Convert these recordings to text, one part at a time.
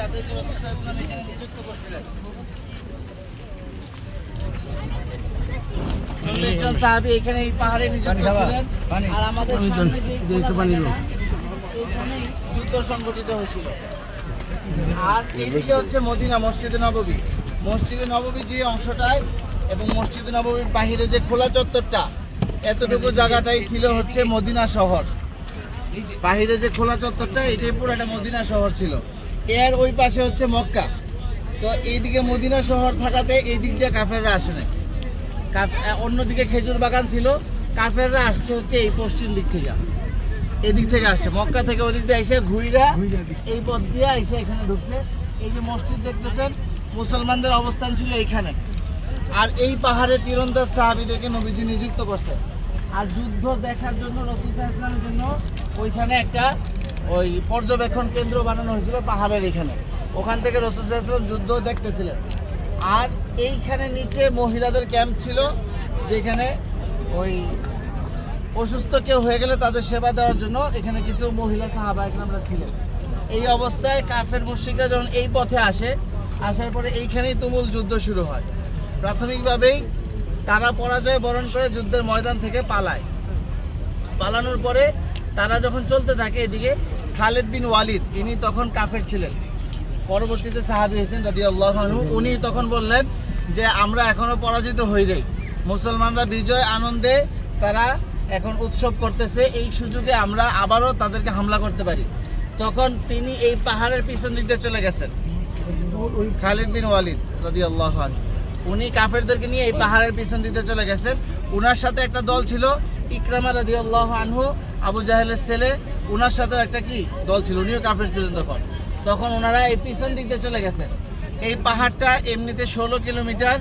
রাসূল আলাইহি এখানে নিযুক্ত করছিলেন। চল্লিশ জন সাহাবী এখানে এই পাহাড়ে নিযুক্ত ছিলেন আর আমাদের সামনে যে খোলা জায়গাটা, এইখানেই যুদ্ধ সংগঠিত হয়েছিল। আর এইদিকে হচ্ছে মদিনা মসজিদে নববী। মসজিদে নববী যে অংশটায় এবং মসজিদে নববীর বাহিরে যে খোলা চত্বরটা এতটুকু জায়গাটাই ছিল হচ্ছে মদিনা শহর। বাহিরে যে খোলা চত্বরটা এটাই পুরো একটা মদিনা শহর ছিল। এর ওই পাশে হচ্ছে মক্কা। তো এইদিকে মদিনা শহর থাকাতে এই দিক দিয়ে কাফেররা আসে না অন্যদিকে খেজুর বাগান ছিল, কাফেররা আসছে হচ্ছে এই পশ্চিম দিক থেকে। এদিক থেকে আসছে, মক্কা থেকে ওদিক দিয়ে এসে ঘুইরা এই পথ দিয়ে এসে এখানে ঢুকছে। এই যে মসজিদ দেখতেছেন, মুসলমানদের অবস্থান ছিল এইখানে। আর এই পাহাড়ে তীরন্দাজ সাহাবিদেরকে নবীজি নিযুক্ত করছে। আর যুদ্ধ দেখার জন্য রসুল ইসলামের জন্য ওইখানে একটা ওই পর্যবেক্ষণ কেন্দ্র বানানো হয়েছিল পাহাড়ের এখানে। ওখান থেকে রসুল ইসলাম যুদ্ধ দেখতেছিলেন। আর এইখানে নিচে মহিলাদের ক্যাম্প ছিল, যেখানে ওই অসুস্থ কেউ হয়ে গেলে তাদের সেবা দেওয়ার জন্য এখানে কিছু মহিলা সাহাবা আমরা ছিলেন। এই অবস্থায় কাফের মুশ্রিকরা যখন এই পথে আসে, আসার পরে এইখানেই তুমুল যুদ্ধ শুরু হয়। প্রাথমিকভাবেই তারা পরাজয় বরণ করে যুদ্ধের ময়দান থেকে পালায়। পালানোর পরে তারা যখন চলতে থাকে এদিকে খালেদ বিন ওয়ালিদ, ইনি তখন কাফের ছিলেন। পরবর্তীতে সাহাবি হয়েছেন রাদি আল্লাহ উনি তখন বললেন যে, আমরা এখনও পরাজিত হই নাই। মুসলমানরা বিজয় আনন্দে তারা এখন উৎসব করতেছে। এই সুযোগে আমরা আবারও তাদেরকে হামলা করতে পারি। তখন তিনি এই পাহাড়ের পিছন দিয়ে চলে গেছেন। খালিদ বিন ওয়ালিদ রাদি আল্লাহ উনি কাফেরদেরকে নিয়ে এই পাহাড়ের পিছন দিতে চলে গেছেন। উনার সাথে একটা দল ছিল, ইকরামা রাদি আল্লাহ আনহু আবু জাহেলের ছেলে ওনার সাথেও একটা কি দল ছিল, উনিও কাফের ছিলেন তখন। তখন ওনারা এই পিছন দিক দিয়ে চলে গেছেন এই পাহাড়টা এমনিতে ষোলো কিলোমিটার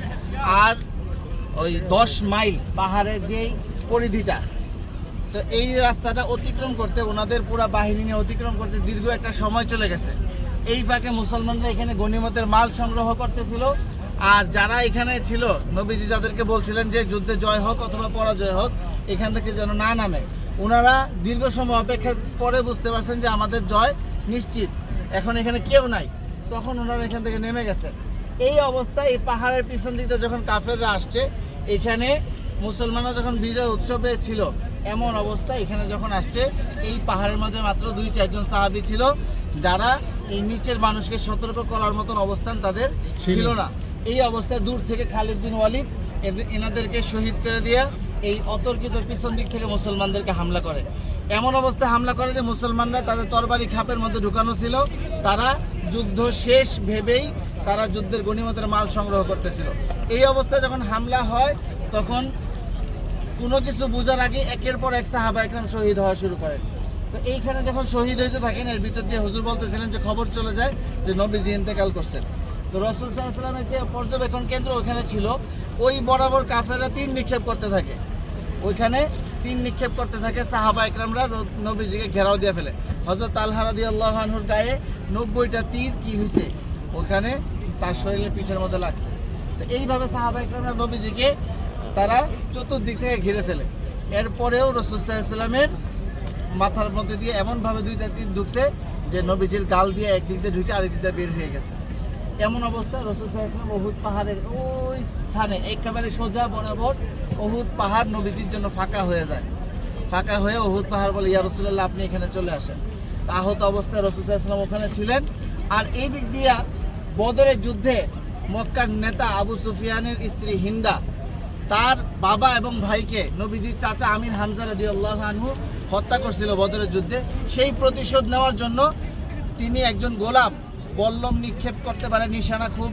আর ওই দশ মাইল পাহাড়ের যেই পরিধিটা। তো এই রাস্তাটা অতিক্রম করতে ওনাদের পুরো বাহিনী নিয়ে অতিক্রম করতে দীর্ঘ একটা সময় চলে গেছে। এই ফাঁকে মুসলমানরা এখানে গণিমতের মাল সংগ্রহ করতেছিল। আর যারা এখানে ছিল, নবীজি যাদেরকে বলছিলেন যে যুদ্ধে জয় হোক অথবা পরাজয় হোক, এখান থেকে যেন না নামে। ওনারা দীর্ঘ সময় অপেক্ষার পরে বুঝতে পারছেন যে আমাদের জয় নিশ্চিত। এখন এখানে কেউ নাই। তখন ওনারা এখান থেকে নেমে গেছেন। এই অবস্থায় এই পাহাড়ের পিছন দিকে যখন কাফেররা আসছে এখানে মুসলমানরা যখন বিজয় উৎসবে ছিল এমন অবস্থা এখানে যখন আসছে এই পাহাড়ের মধ্যে মাত্র দুই চারজন সাহাবি ছিল। যারা এই নিচের মানুষকে সতর্ক করার মতন অবস্থান তাদের ছিল না। এই অবস্থায় দূর থেকে খালিদ বিন ওয়ালিদ এদের- এনাদেরকে শহীদ করে দিয়ে এই অতর্কিত পিছন দিক থেকে মুসলমানদেরকে হামলা করে। এমন অবস্থায় হামলা করে যে মুসলমানরা তাদের তরবারি খাপের মধ্যে ঢুকানো ছিল। তারা যুদ্ধ শেষ ভেবেই তারা যুদ্ধের গণিমতের মাল সংগ্রহ করতেছিল। এই অবস্থায় যখন হামলা হয়, তখন কোনো কিছু বোঝার আগে একের পর এক সাহাবা একরাম শহীদ হওয়া শুরু করেন। তো এইখানে যখন শহীদ হইতে থাকেন, এর ভিতর দিয়ে হুজুর বলতেছিলেন যে খবর চলে যায় যে নবীজি ইন্তেকাল করছেন। তো রসুল সাল্লামের যে পর্যবেক্ষণ কেন্দ্র ওখানে ছিল, ওই বরাবর কাফেররা তীর নিক্ষেপ করতে থাকে। ওইখানে তীর নিক্ষেপ করতে থাকে সাহাবা একরামরা নবীজিকে ঘেরাও দিয়ে ফেলে। হজরত আলহারাদি আল্লাহানহুর গায়ে নব্বইটা তীর কি হয়েছে ওখানে তার শরীরের পিঠের মধ্যে লাগছে। তো এইভাবে সাহাবা একরামরা নবীজিকে তারা চতুর্দিক থেকে ঘিরে ফেলে। এরপরেও রসুল সাল্লামের মাথার মধ্যে দিয়ে এমনভাবে দুইটা তীর ঢুকছে যে নবীজির গাল দিয়ে একদিক দিয়ে ঢুকে আরেক দিক দিয়ে বের হয়ে গেছে। এমন অবস্থা রসুল সাল্লাম অহুদ পাহাড়ের ওই স্থানে একেবারে সোজা বরাবর অহুদ পাহাড় নবীজির জন্য ফাঁকা হয়ে যায়। ফাঁকা হয়ে অহুদ পাহাড় বলে, ইয়া রসুল্লাহ আপনি এখানে চলে আসেন। আহত অবস্থায় রসুল সাল্লাম ওখানে ছিলেন। আর এই দিক দিয়া বদরের যুদ্ধে মক্কার নেতা আবু সুফিয়ানের স্ত্রী হিন্দা, তার বাবা এবং ভাইকে নবীজির চাচা আমির হামজা রাদি আনহু হত্যা করছিল বদরের যুদ্ধে। সেই প্রতিশোধ নেওয়ার জন্য তিনি একজন গোলাম, বল্লম নিক্ষেপ করতে পারে নিশানা খুব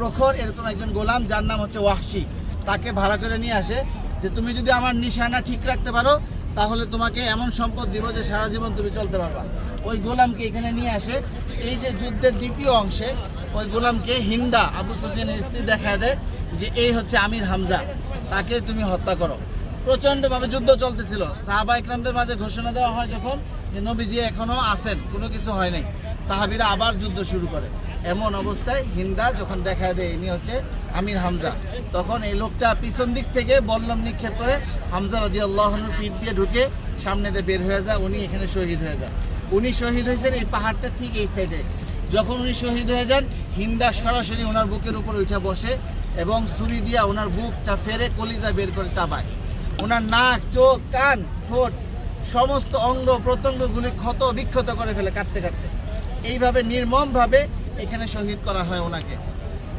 প্রখর এরকম একজন গোলাম যার নাম হচ্ছে ওয়াহশি। তাকে ভাড়া করে নিয়ে আসে যে তুমি যদি আমার নিশানা ঠিক রাখতে পারো, তাহলে তোমাকে এমন সম্পদ দিব যে সারা জীবন তুমি চলতে পারবা। ওই গোলামকে এখানে নিয়ে আসে। এই যে যুদ্ধের দ্বিতীয় অংশে ওই গোলামকে হিন্দা আবু সুফিয়ানের স্ত্রী দেখা দেয় যে এই হচ্ছে আমির হামজা, তাকে তুমি হত্যা করো। প্রচণ্ডভাবে যুদ্ধ চলতেছিল। সাহাবা ইকরামদের মাঝে ঘোষণা দেওয়া হয় যখন যে নবীজি এখনও আসেন কোনো কিছু হয় নাই। সাহাবিরা আবার যুদ্ধ শুরু করে। এমন অবস্থায় হিন্দা যখন দেখা দেয়, ইনি হচ্ছে আমির হামজা। তখন এই লোকটা পিছন দিক থেকে বল্লম নিক্ষেপ করে হামজা রদি আল্লাহনুর পিঠ দিয়ে ঢুকে সামনে দিয়ে বের হয়ে যায়, উনি এখানে শহীদ হয়ে যান। উনি শহীদ হয়েছেন এই পাহাড়টা ঠিক এই সাইডে যখন উনি শহীদ হয়ে যান, হিন্দা সরাসরি ওনার বুকের উপর উঠে বসে এবং ছুরি দিয়া ওনার বুকটা ফেরে কলিজা বের করে চাবায়। ওনার নাক, চোখ, কান, ঠোঁট, সমস্ত অঙ্গ প্রত্যঙ্গগুলি ক্ষত বিক্ষত করে ফেলে কাটতে কাটতে। এইভাবে নির্মমভাবে এখানে শহীদ করা হয় ওনাকে।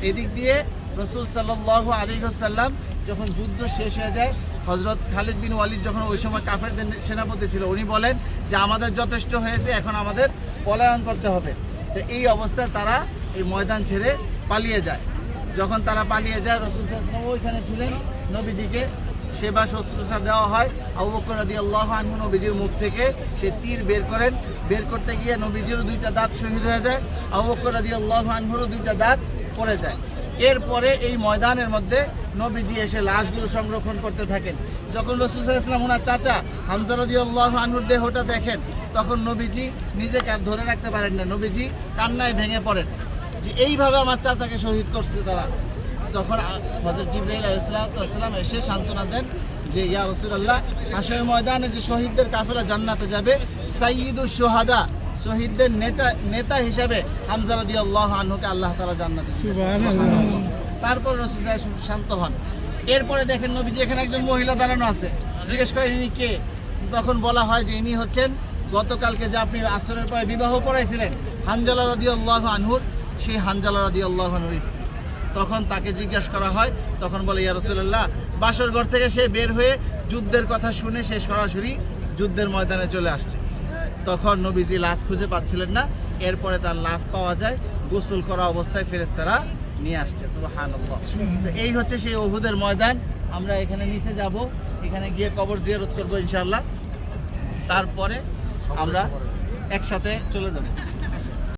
এদিক দিয়ে রসুল সাল্লাহ আলিহাসাল্লাম যখন যুদ্ধ শেষ হয়ে যায় হজরত খালিদ বিন ওয়ালিদ যখন ওই সময় কাফেরদের সেনাপতি ছিল, উনি বলেন যে, আমাদের যথেষ্ট হয়েছে, এখন আমাদের পলায়ন করতে হবে। তো এই অবস্থায় তারা এই ময়দান ছেড়ে পালিয়ে যায়। যখন তারা পালিয়ে যায়, রসুল সাল্লাম ওইখানে ছিলেন, নবীজিকে সেবা শুশ্রূষা দেওয়া হয়। আবু বকর রাদিয়াল্লাহু আনহু নবীজির মুখ থেকে সে তীর বের করেন। বের করতে গিয়ে নবীজিরও দুইটা দাঁত শহীদ হয়ে যায়, আবু বকর রাদিয়াল্লাহু আনহুরও দুইটা দাঁত পড়ে যায়। এরপরে এই ময়দানের মধ্যে নবীজি এসে লাশগুলো সংরক্ষণ করতে থাকেন। যখন রসুল ইসলাম ওনার চাচা হামজা রাদিয়াল্লাহু আনহুর দেহটা দেখেন, তখন নবীজি নিজেকে আর ধরে রাখতে পারেন না। নবীজি কান্নায় ভেঙে পড়েন। যে এইভাবে আমার চাচাকে শহীদ করছে তারা। তখন হজরত জিব্রাইল আলাইসালাম এসে সান্ত্বনা দেন যে ইয়া রসুলাল্লাহ হাসের ময়দানে যে শহীদদের কাফেলা জান্নাতে যাবে সাইয়িদুর সোহাদা শহীদদের নেতা নেতা হিসাবে হামজা রাদি আল্লাহ আনহুকে আল্লাহ তালা জান্নাতে তারপর রসুল শান্ত হন। এরপরে দেখেন নবীজি এখানে একজন মহিলা দাঁড়ানো আছে। জিজ্ঞেস করেন ইনি কে? তখন বলা হয় যে ইনি হচ্ছেন গতকালকে যে আপনি আসরের পরে বিবাহ পড়াইছিলেন হানজালা রদি আল্লাহ আনহুর সেই হানজালা রদি আল্লাহ আনহুর স্ত্রী। তখন তাকে জিজ্ঞাসা করা হয়, তখন বলে, ইয়া রসুল্লাহ বাসর ঘর থেকে সে বের হয়ে যুদ্ধের কথা শুনে সে সরাসরি যুদ্ধের ময়দানে চলে আসছে। তখন নবীজি লাশ খুঁজে পাচ্ছিলেন না। এরপরে তার লাশ পাওয়া যায়, গোসল করা অবস্থায় ফেরেস্তারা নিয়ে আসছে। তো এই হচ্ছে সেই ওহুদের ময়দান। আমরা এখানে নিচে যাব। এখানে গিয়ে কবর জিয়ারত করব ইনশাল্লাহ তারপরে আমরা একসাথে চলে যাব।